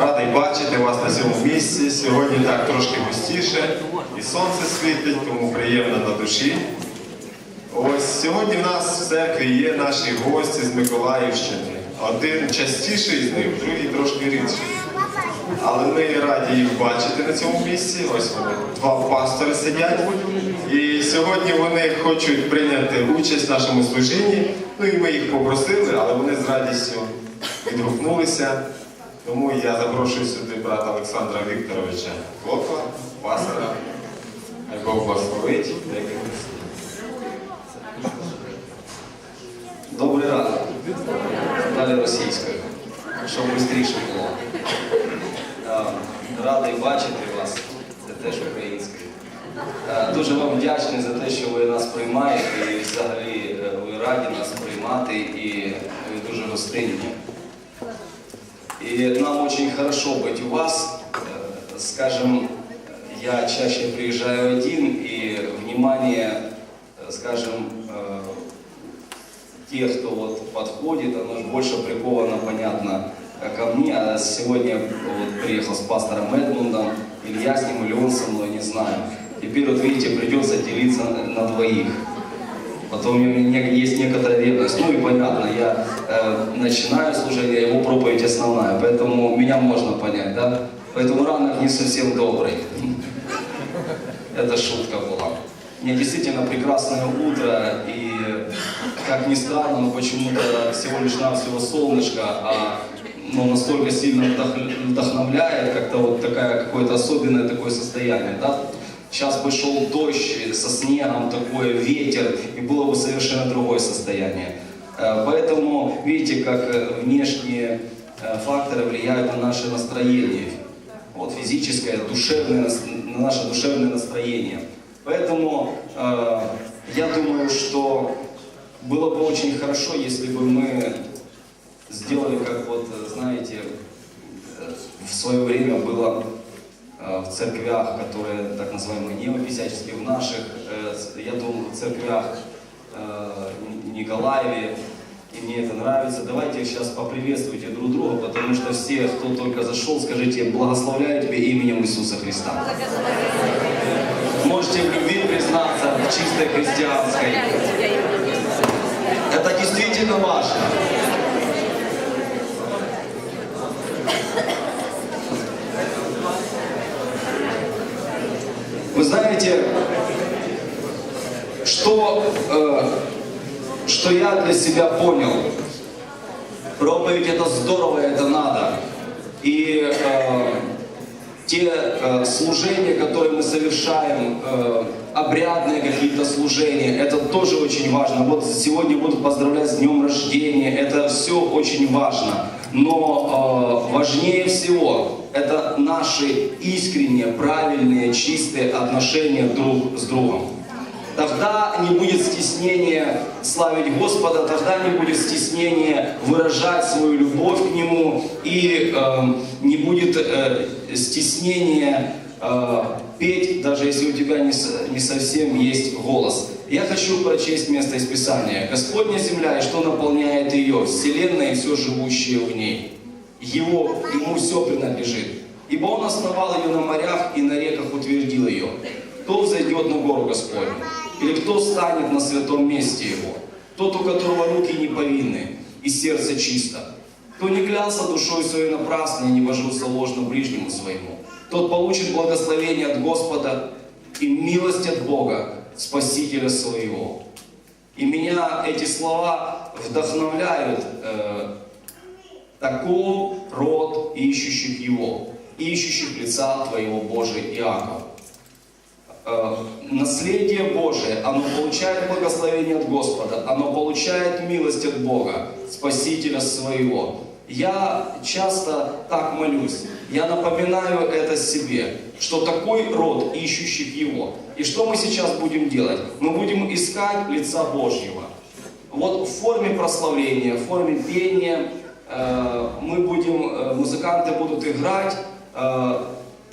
Радий бачити вас на цьому місці. Сьогодні так трошки густіше, і сонце світить, тому приємно на душі. Ось сьогодні в нас в церкві є наші гості з Миколаївщини. Один частіший з них, другий трошки рідший. Але ми раді їх бачити на цьому місці. Ось вони, два пастори сидять. І сьогодні вони хочуть прийняти участь в нашому служінні. Ну і ми їх попросили, але вони з радістю відгукнулися. Тому я запрошую сюди брата Олександра Вікторовича Клопа, пастора. Хай Бог благословить. Добрий ранок. Далі російською, щоб швидше було. Е, Радий бачити вас, це теж українською. Е, Дуже вам вдячний за те, що ви нас приймаєте і взагалі е, ви раді нас приймати і ви дуже гостинні. Нам очень хорошо быть у вас. Э, Скажем, я чаще приезжаю один, и внимание, э, скажем, э, тех, кто вот подходит, оно же больше приковано, понятно, ко мне. А сегодня вот приехал с пастором Эдмундом, или я с ним, или он со мной, не знаю. Теперь вот видите, придется делиться на двоих. Потом у меня есть некоторая ревность. Ну и понятно, я э, начинаю служение, его проповедь основная, поэтому меня можно понять, да? Поэтому ранок не совсем добрый. Это шутка была. Мне действительно прекрасное утро, и как ни странно, но почему-то всего лишь навсего солнышко, а ну, настолько сильно вдох- вдохновляет, как-то вот такая, какое-то особенное такое состояние, да? Сейчас бы шел дождь со снегом, такой ветер, и было бы совершенно другое состояние. Э, Поэтому видите, как э, внешние э, факторы влияют на наше настроение. Вот физическое, душевное, на наше душевное настроение. Поэтому э, я думаю, что было бы очень хорошо, если бы мы сделали, как вот, э, знаете, э, в свое время было э, в церквях, которые так называемые неописяческие, в наших, э, я думаю, в церквях э, Николаеве, и мне это нравится. Давайте сейчас поприветствуйте друг друга, потому что все, кто только зашел, скажите, благословляю тебя именем Иисуса Христа. Можете в любви признаться, в чистой христианской. Это действительно важно. Вы знаете, что, э, что я для себя понял? Проповедь это здорово, это надо. И э, те э, служения, которые мы совершаем, э, обрядные какие-то служения, это тоже очень важно. Вот сегодня буду поздравлять с днем рождения, это все очень важно. Но э, важнее всего это наши искренние, правильные, чистые отношения друг с другом. Тогда не будет стеснения славить Господа, тогда не будет стеснения выражать свою любовь к Нему, и э, не будет э, стеснения э, петь, даже если у тебя не, не совсем есть голос. Я хочу прочесть место из Писания. «Господня земля, и что наполняет ее, вселенная и все живущее в ней. Его, Ему все принадлежит. Ибо Он основал ее на морях и на реках утвердил ее. Кто взойдет на гору Господню? Или кто станет на святом месте Его? Тот, у которого руки не повинны и сердце чисто. Кто не клялся душой своей напрасно и не божился ложно ближнему своему. Тот получит благословение от Господа и милость от Бога, Спасителя своего. И меня эти слова вдохновляют э, таков род ищущих Его, ищущих лица Твоего Божия Иаков. Э, Наследие Божие, оно получает благословение от Господа, оно получает милость от Бога, Спасителя своего. Я часто так молюсь, я напоминаю это себе, что такой род ищущих Его. И что мы сейчас будем делать? Мы будем искать лица Божьего. Вот в форме прославления, в форме пения э, мы будем, э, музыканты будут играть,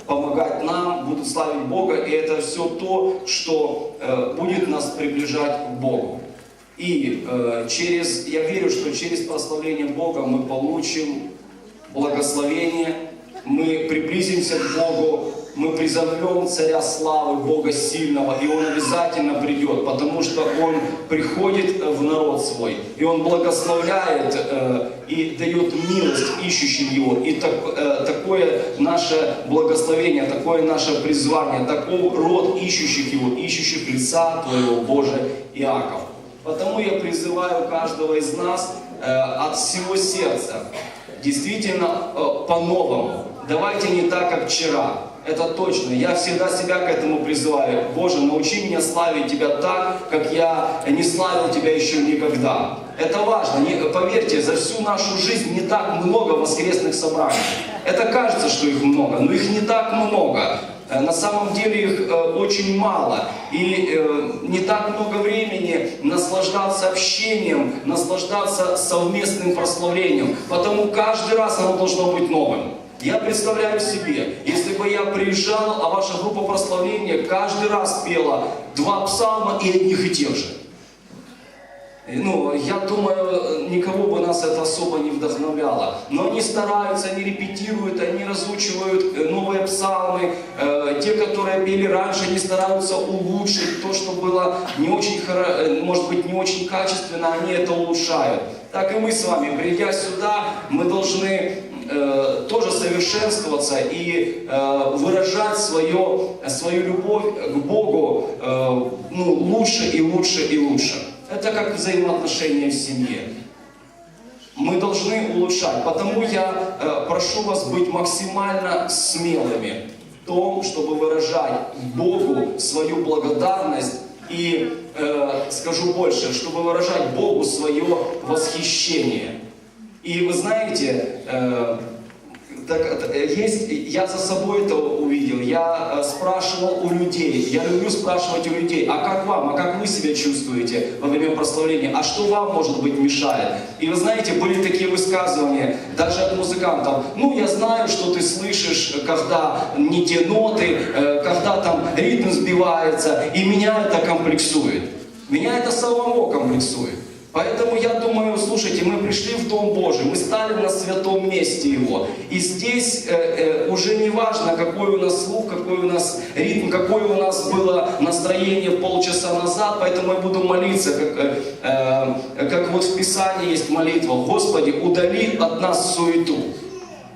помогать нам, будут славить Бога, и это все то, что э, будет нас приближать к Богу. И э, через, я верю, что через прославление Бога мы получим благословение, мы приблизимся к Богу, мы призовем Царя Славы, Бога Сильного, и Он обязательно придет, потому что Он приходит в народ свой, и Он благословляет э, и дает милость ищущим Его. И так, э, такое наше благословение, такое наше призвание, такой род ищущих Его, ищущих лица Твоего, Боже, Иаков. Потому я призываю каждого из нас э, от всего сердца, действительно э, по-новому. Давайте не так, как вчера. Это точно. Я всегда себя к этому призываю. Боже, научи меня славить Тебя так, как я не славил Тебя еще никогда. Это важно. Не- поверьте, за всю нашу жизнь не так много воскресных собраний. Это кажется, что их много, но их не так много. Э, На самом деле их э, очень мало. И э, не так много времени наслаждаться общением, наслаждаться совместным прославлением. Потому каждый раз оно должно быть новым. Я представляю себе, если бы я приезжал, а ваша группа прославления каждый раз пела два псалма и одних и тех же. И, Ну, я думаю, никого бы нас это особо не вдохновляло. Но они стараются, они репетируют, они разучивают э, новые псалмы. Э, те, которые пели раньше, они стараются улучшить то, что было не очень, э, может быть, не очень качественно, они это улучшают. Так и мы с вами, придя сюда, мы должны э, тоже совершенствоваться и э, выражать свое, свою любовь к Богу э, ну, лучше и лучше и лучше. Это как взаимоотношения в семье. Мы должны улучшать. Потому я э, прошу вас быть максимально смелыми в том, чтобы выражать Богу свою благодарность и, э, скажу больше, чтобы выражать Богу свое восхищение. И вы знаете, э, так, э, есть, я за собой это увидел, я э, спрашивал у людей, я люблю спрашивать у людей, а как вам, а как вы себя чувствуете во время прославления, а что вам, может быть, мешает? И вы знаете, были такие высказывания, даже от музыкантов, ну, я знаю, что ты слышишь, когда не те ноты, э, когда там ритм сбивается, и меня это комплексует. Меня это самого комплексует. Поэтому я думаю, слушайте, мы пришли в Дом Божий, мы стали на святом месте Его. И здесь э, э, уже не важно, какой у нас слух, какой у нас ритм, какое у нас было настроение полчаса назад, поэтому я буду молиться, как, э, э, как вот в Писании есть молитва. Господи, удали от нас суету.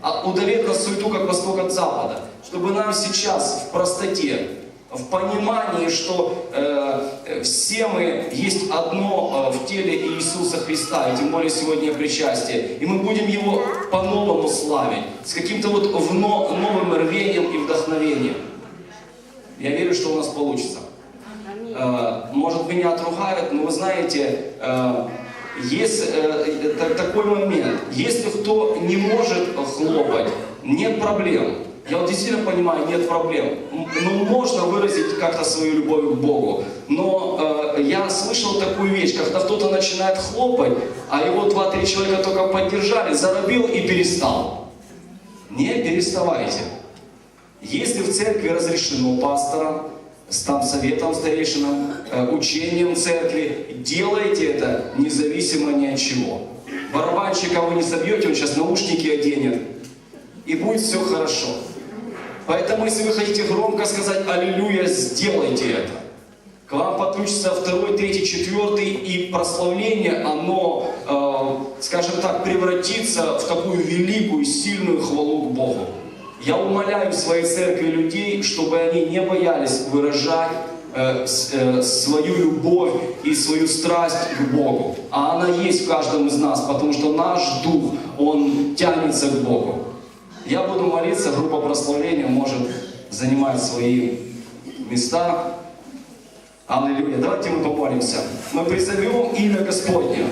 А удали от нас суету, как восток от запада. Чтобы нам сейчас в простоте, в понимании, что э, э, все мы есть одно э, в теле Иисуса Христа, и тем более сегодня причастие, и мы будем Его по-новому славить, с каким-то вот вно- новым рвением и вдохновением. Я верю, что у нас получится. Э, Может, меня отругают, но вы знаете, э, есть э, та- такой момент. Если кто не может хлопать, нет проблем. Я вот действительно понимаю, нет проблем. Ну, можно выразить как-то свою любовь к Богу. Но э, я слышал такую вещь, когда кто-то начинает хлопать, а его два-три человека только поддержали, заробил и перестал. Не переставайте. Если в церкви разрешено пастором, с там советом старейшинам, э, учением церкви, делайте это независимо ни от чего. Барабанщика вы не собьете, он сейчас наушники оденет, и будет все хорошо. Поэтому, если вы хотите громко сказать «Аллилуйя», сделайте это. К вам подключится второй, третий, четвертый, и прославление, оно, э, скажем так, превратится в такую великую, сильную хвалу к Богу. Я умоляю в своей церкви людей, чтобы они не боялись выражать э, э, свою любовь и свою страсть к Богу. А она есть в каждом из нас, потому что наш дух, он тянется к Богу. Я буду молиться, группа прославления может занимать свои места. Аллилуйя. Давайте мы помолимся. Мы призовем имя Господне.